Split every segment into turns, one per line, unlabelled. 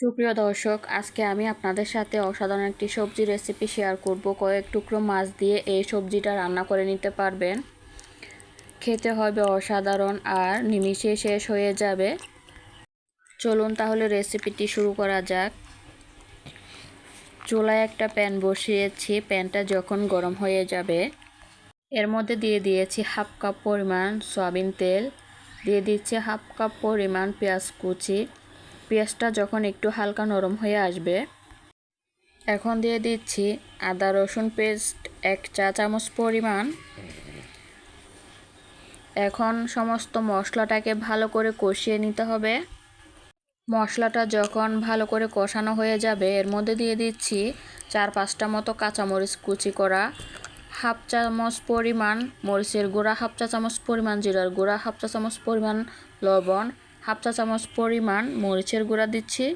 সুপ্রিয় দর্শক, আজকে আমি আপনাদের সাথে অসাধারণ একটি সবজি রেসিপি শেয়ার করব। কয়েক টুকরো মাছ দিয়ে এই সবজিটা রান্না করে নিতে পারবেন। খেতে হবে অসাধারণ আর নিমিষে শেষ হয়ে যাবে। চলুন তাহলে রেসিপিটি শুরু করা যাক। চুলায় একটা প্যান বসিয়েছি। প্যানটা যখন গরম হয়ে যাবে, এর মধ্যে দিয়ে দিয়েছি হাফ কাপ পরিমাণ সয়াবিন তেল, দিয়ে দিচ্ছি হাফ কাপ পরিমাণ পেঁয়াজ কুচি। পেঁয়াজটা যখন একটু হালকা নরম হয়ে আসবে, এখন দিয়ে দিচ্ছি আদা রসুন পেস্ট এক চা চামচ পরিমাণ। এখন সমস্ত মশলাটাকে ভালো করে কষিয়ে নিতে হবে। মশলাটা যখন ভালো করে কষানো হয়ে যাবে, এর মধ্যে দিয়ে দিচ্ছি চার পাঁচটা মতো কাঁচামরিচ কুচি করা, হাফ চামচ পরিমাণ মরিচের গুঁড়া, হাফ চা চামচ পরিমাণ জিরার গুঁড়া, হাফ চা চামচ পরিমাণ লবণ হাফ চা চামচ পরিমাণ মরিচের গুঁড়া দিচ্ছি।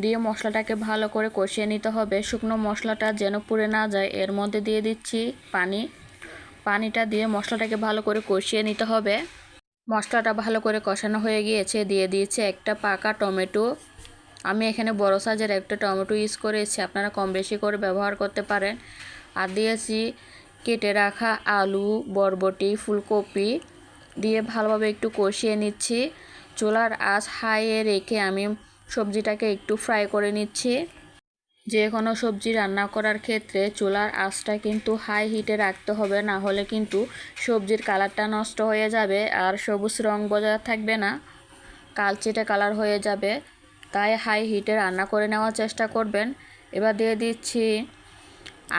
দিয়ে মশলাটাকে ভালো করে কষিয়ে নিতে হবে। শুকনো মশলাটা যেন পুড়ে না যায়, এর মধ্যে দিয়ে দিচ্ছি পানি। পানিটা দিয়ে মশলাটাকে ভালো করে কষিয়ে নিতে হবে। মশলাটা ভালো করে কষানো হয়ে গিয়েছে। দিয়ে দিয়েছি একটা পাকা টমেটো। আমি এখানে বড় সাইজের একটা টমেটো ইউজ করেছি। আপনারা কম বেশি করে ব্যবহার করতে পারেন। আর দিয়েছি কেটে রাখা আলু, বরবটি, ফুলকপি দিয়ে ভালোভাবে একটু কষিয়ে নিচ্ছি। চুলার আঁচ হাইয়ে রেখে আমি সবজিটাকে একটু ফ্রাই করে নিচ্ছি। যে কোনো সবজি রান্না করার ক্ষেত্রে চুলার আঁচটা কিন্তু হাই হিটে রাখতে হবে, না হলে কিন্তু সবজির কালারটা নষ্ট হয়ে যাবে আর সবুজ রং বজায় থাকবে না। কালচেটে কালার হয়ে যাবে, তাই হাই হিটে রান্না করে নেওয়ার চেষ্টা করবেন। এবার দিয়ে দিচ্ছি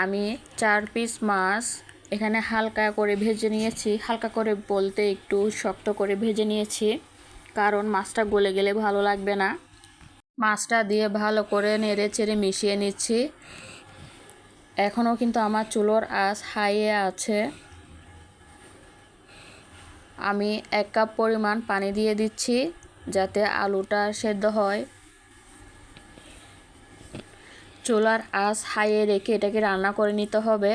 আমি চার পিস মাছ এখানে হালকা করে ভেজে নিয়েছি। হালকা করে বলতে একটু শক্ত করে ভেজে নিয়েছি, কারণ মাছটা গলে গেলে ভালো লাগবে না। মাছটা দিয়ে ভালো করে নেড়ে চেড়ে মিশিয়ে নিচ্ছি। এখনও কিন্তু আমার চুলোর আঁচ হাইয়ে আছে। আমি এক কাপ পরিমাণ পানি দিয়ে দিচ্ছি যাতে আলুটা সেদ্ধ হয়। চুলার আঁচ হাইয়ে রেখে এটাকে রান্না করে নিতে হবে।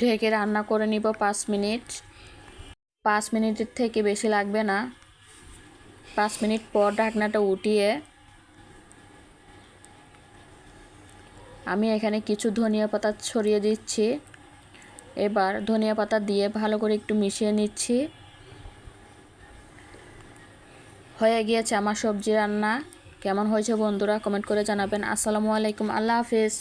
ঢেকে রান্না করে নিব পাঁচ মিনিট। পাঁচ মিনিটের থেকে বেশি লাগবে না। পাঁচ মিনিট পর ঢাকনাটা উঠিয়ে আমি এখানে কিছু ধনিয়া পাতা ছড়িয়ে দিচ্ছি। এবার ধনিয়া পাতা দিয়ে ভালো করে একটু মিশিয়ে নিচ্ছি। হয়ে গিয়েছে আমার সবজি রান্না। কেমন হয়েছে বন্ধুরা কমেন্ট করে জানাবেন। আসসালামু আলাইকুম। আল্লাহ হাফিজ।